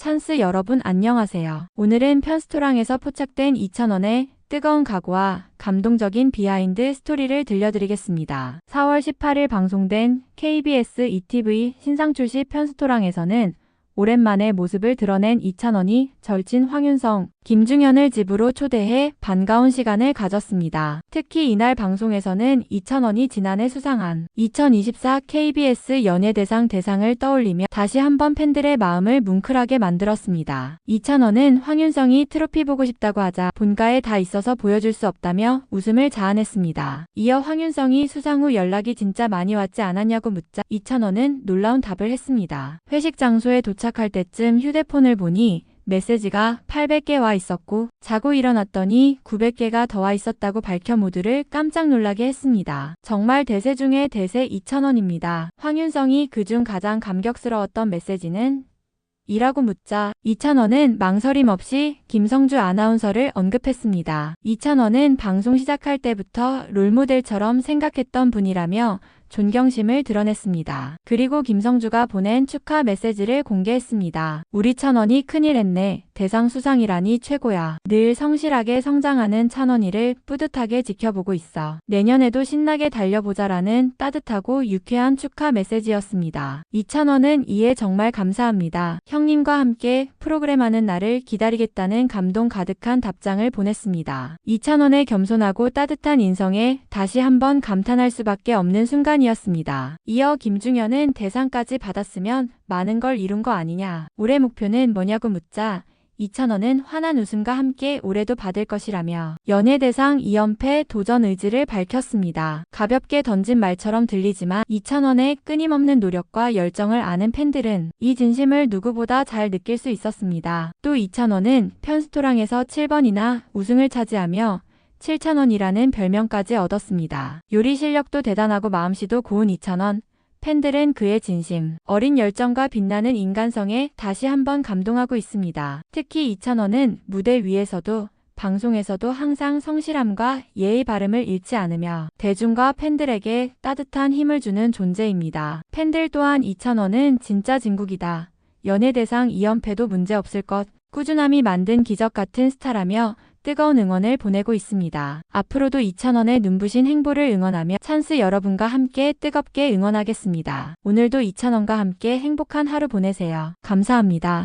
찬스 여러분 안녕하세요. 오늘은 편스토랑에서 포착된 2,000원의 뜨거운 각오와 감동적인 비하인드 스토리를 들려드리겠습니다. 4월 18일 방송된 KBS ETV 신상 출시 편스토랑에서는 오랜만에 모습을 드러낸 이찬원이 절친 황윤성, 김중현을 집으로 초대해 반가운 시간을 가졌습니다. 특히 이날 방송에서는 이찬원이 지난해 수상한 2024 KBS 연예대상 대상을 떠올리며 다시 한번 팬들의 마음을 뭉클하게 만들었습니다. 이찬원은 황윤성이 트로피 보고 싶다고 하자 본가에 다 있어서 보여줄 수 없다며 웃음을 자아냈습니다. 이어 황윤성이 수상 후 연락이 진짜 많이 왔지 않았냐고 묻자 이찬원은 놀라운 답을 했습니다. 회식 장소에 도착할 때쯤 휴대폰을 보니 메시지가 800개 와 있었고 자고 일어났더니 900개가 더 와 있었다고 밝혀 모두를 깜짝 놀라게 했습니다. 정말 대세 중의 대세 2,000원입니다. 황윤성이 그중 가장 감격스러웠던 메시지는 이라고 묻자 이찬원은 망설임 없이 김성주 아나운서를 언급했습니다. 이찬원은 방송 시작할 때부터 롤모델처럼 생각했던 분이라며 존경심을 드러냈습니다. 그리고 김성주가 보낸 축하 메시지를 공개했습니다. 우리 찬원이 큰일 했네. 대상 수상이라니 최고야. 늘 성실하게 성장하는 찬원이를 뿌듯하게 지켜보고 있어. 내년에도 신나게 달려보자라는 따뜻하고 유쾌한 축하 메시지였습니다. 이찬원은 이에 정말 감사합니다. 형님과 함께 프로그램 하는 날을 기다리겠다는 감동 가득한 답장을 보냈습니다. 이찬원의 겸손하고 따뜻한 인성에 다시 한번 감탄할 수밖에 없는 순간이었습니다. 이어 김중현은 대상까지 받았으면 많은 걸 이룬 거 아니냐. 올해 목표는 뭐냐고 묻자 2,000원은 환한 웃음과 함께 올해도 받을 것이라며 연예대상 2연패 도전 의지를 밝혔습니다. 가볍게 던진 말처럼 들리지만 2,000원의 끊임없는 노력과 열정을 아는 팬들은 이 진심을 누구보다 잘 느낄 수 있었습니다. 또 2,000원은 편스토랑에서 7번이나 우승을 차지하며 7,000원이라는 별명까지 얻었습니다. 요리 실력도 대단하고 마음씨도 고운 2,000원. 팬들은 그의 진심, 어린 열정과 빛나는 인간성에 다시 한번 감동하고 있습니다. 특히 이찬원은 무대 위에서도 방송에서도 항상 성실함과 예의 바름을 잃지 않으며 대중과 팬들에게 따뜻한 힘을 주는 존재입니다. 팬들 또한 이찬원은 진짜 진국이다. 연예대상 2연패도 문제없을 것, 꾸준함이 만든 기적 같은 스타라며 뜨거운 응원을 보내고 있습니다. 앞으로도 2,000원의 눈부신 행보를 응원하며 찬스 여러분과 함께 뜨겁게 응원하겠습니다. 오늘도 2,000원과 함께 행복한 하루 보내세요. 감사합니다.